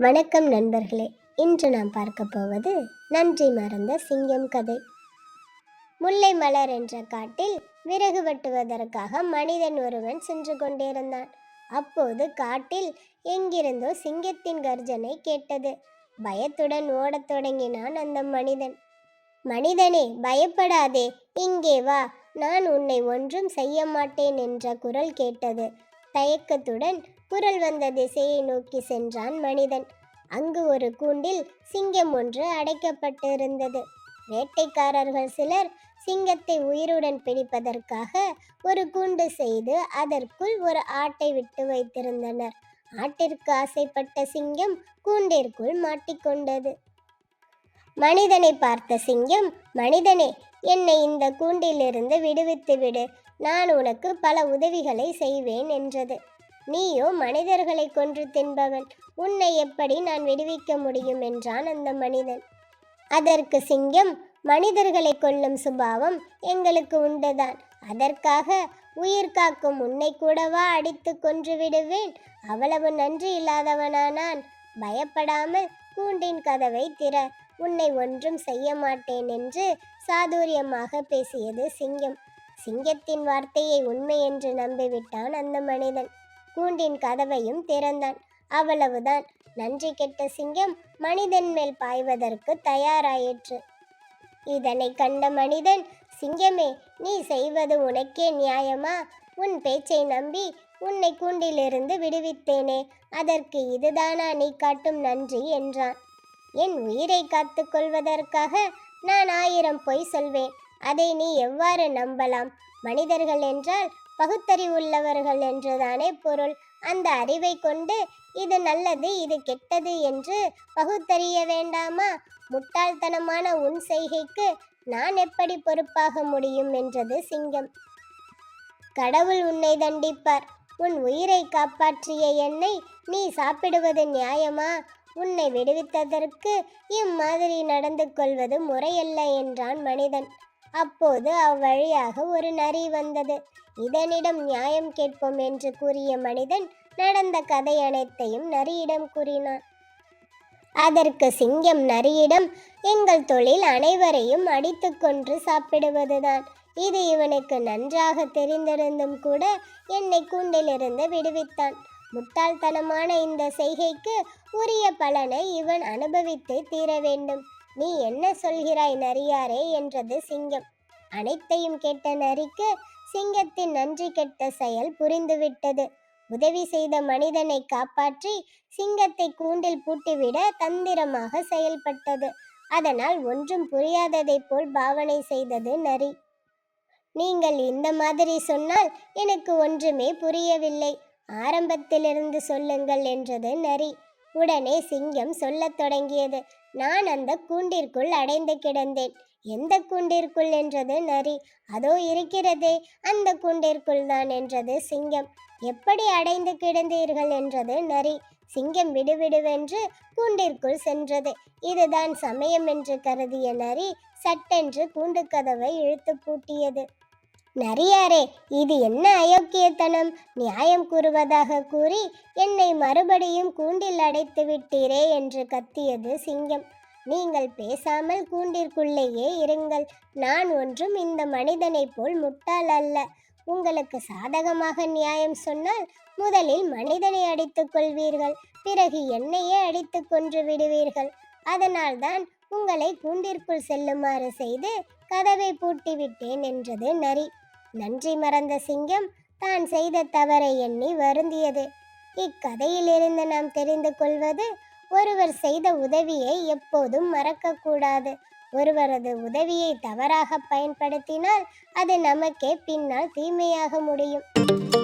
வணக்கம் நண்பர்களே. இன்று நாம் பார்க்க போவது நன்றி மறந்த சிங்கம் கதை. முல்லை மலர் என்ற காட்டில் விறகு வெட்டுவதற்காக மனிதன் ஒருவன் சென்று கொண்டிருந்தான். அப்போது காட்டில் எங்கிருந்தோ சிங்கத்தின் கர்ஜனை கேட்டது. பயத்துடன் ஓடத் தொடங்கினான் அந்த மனிதன். மனிதனே பயப்படாதே. இங்கே வா. நான் உன்னை ஒன்றும் செய்ய மாட்டேன் என்ற குரல் கேட்டது. தயக்கத்துடன் குரல் வந்த திசையை நோக்கி சென்றான் மனிதன். அங்கு ஒரு கூண்டில் சிங்கம் ஒன்று அடைக்கப்பட்டிருந்தது. வேட்டைக்காரர்கள் சிலர் சிங்கத்தை உயிருடன் பிடிப்பதற்காக ஒரு கூண்டு செய்து அதற்குள் ஒரு ஆட்டை விட்டு வைத்திருந்தனர். ஆட்டிற்கு ஆசைப்பட்ட சிங்கம் கூண்டிற்குள் மாட்டிக்கொண்டது. மனிதனை பார்த்த சிங்கம் மனிதனே என்னை இந்த கூண்டிலிருந்து விடுவித்து விடு. நான் உனக்கு பல உதவிகளை செய்வேன் என்றது. நீயோ மனிதர்களை கொன்று தின்பவன். உன்னை எப்படி நான் விடுவிக்க முடியும் என்றான் அந்த மனிதன். அதற்கு சிங்கம் மனிதர்களை கொல்லும் சுபாவம் எங்களுக்கு உண்டுதான். அதற்காக உயிர் காக்கும் உன்னை கூடவா அடித்து கொன்று விடுவேன். அவ்வளவு நன்றி இல்லாதவனா நான் பயப்படாமல் கூண்டின் கதவை திற. உன்னை ஒன்றும் செய்ய மாட்டேன் என்று சாதுரியமாக பேசியது சிங்கம். சிங்கத்தின் வார்த்தையை உண்மை என்று நம்பிவிட்டான் அந்த மனிதன். கூண்டின் கதவையும் திறந்தான். அவ்வளவுதான். நன்றி கெட்ட சிங்கம் மனிதன் மேல் பாய்வதற்கு தயாராயிற்று. இதனை கண்ட மனிதன் சிங்கமே நீ செய்வது உனக்கே நியாயமா? உன் பேச்சை நம்பி உன்னை கூண்டிலிருந்து விடுவித்தேனே. அதற்கு இதுதானா நீ காட்டும் நன்றி என்றான். என் உயிரை காத்து கொள்வதற்காக நான் ஆயிரம் பொய் சொல்வேன். அதை நீ எவ்வாறு நம்பலாம்? மனிதர்கள் என்றால் பகுத்தறிவுள்ளவர்கள் என்றுதானே பொருள். அந்த அறிவை கொண்டு இது நல்லது இது கெட்டது என்று பகுத்தறிய வேண்டாமா? முட்டாள்தனமான உன் செய்கைக்கு நான் எப்படி பொறுப்பாக முடியும் என்றது சிங்கம். கடவுள் உன்னை தண்டிப்பார். உன் உயிரை காப்பாற்றிய என்னை நீ சாப்பிடுவது நியாயமா? உன்னை விடுவித்ததற்கு இம்மாதிரி நடந்து கொள்வது முறையல்ல என்றான் மனிதன். அப்போது அவ்வழியாக ஒரு நரி வந்தது. இதனிடம் நியாயம் கேட்போம் என்று கூறிய மனிதன் நடந்த கதை அனைத்தையும் நரியிடம் கூறினான். அதற்கு சிங்கம் நரியிடம் எங்கள் தொழில் அனைவரையும் அடித்து கொன்று சாப்பிடுவதுதான். இது இவனுக்கு நன்றாக தெரிந்திருந்தும் கூட என்னை கூண்டிலிருந்து விடுவித்தான். முட்டாள்தனமான இந்த செய்கைக்கு உரிய பலனை இவன் அனுபவித்து தீர வேண்டும். நீ என்ன சொல்கிறாய் நரியாரே? என்றது சிங்கம். அனைத்தையும் கேட்ட நரிக்கு சிங்கத்தின் நன்றி கெட்ட செயல் புரிந்துவிட்டது. உதவி செய்த மனிதனை காப்பாற்றி சிங்கத்தை கூண்டில் பூட்டிவிட தந்திரமாக செயல்பட்டது. அதனால் ஒன்றும் புரியாததைப் போல் பாவனை செய்தது நரி. நீங்கள் இந்த மாதிரி சொன்னால் எனக்கு ஒன்றுமே புரியவில்லை. ஆரம்பத்திலிருந்து சொல்லுங்கள் என்றது நரி. உடனே சிங்கம் சொல்லத் தொடங்கியது. நான் அந்த கூண்டிற்குள் அடைந்து கிடந்தேன். எந்த கூண்டிற்குள் என்றது நரி. அதோ இருக்கிறதே அந்த கூண்டிற்குள் தான் என்றது சிங்கம். எப்படி அடைந்து கிடந்தீர்கள் என்றது நரி. சிங்கம் விடுவிடுவென்று கூண்டிற்குள் சென்றது. இதுதான் சமயம் என்று கருதிய நரி சட்டென்று கூண்டு கதவை இழுத்து பூட்டியது. நரியாரே இது என்ன அயோக்கியத்தனம்? நியாயம் கூறுவதாக கூறி என்னை மறுபடியும் கூண்டில் அடைத்து விட்டீரே என்று கத்தியது சிங்கம். நீங்கள் பேசாமல் கூண்டிற்குள்ளேயே இருங்கள். நான் ஒன்றும் இந்த மனிதனைப் போல் முட்டாள் அல்ல. உங்களுக்கு சாதகமாக நியாயம் சொன்னால் முதலில் மனிதனை அடித்துக் கொள்வீர்கள். பிறகு என்னையே அடித்து கொன்று விடுவீர்கள். அதனால்தான் உங்களை கூண்டிற்குள் செல்லுமாறு செய்து கதவை பூட்டிவிட்டேன் என்றது நரி. நன்றி மறந்த சிங்கம் தான் செய்த தவறை எண்ணி வருந்தியது. இக்கதையிலிருந்து நாம் தெரிந்து கொள்வது ஒருவர் செய்த உதவியை எப்போதும் மறக்கக்கூடாது. ஒருவரது உதவியை தவறாக பயன்படுத்தினால் அது நமக்கே பின்னால் தீமையாக முடியும்.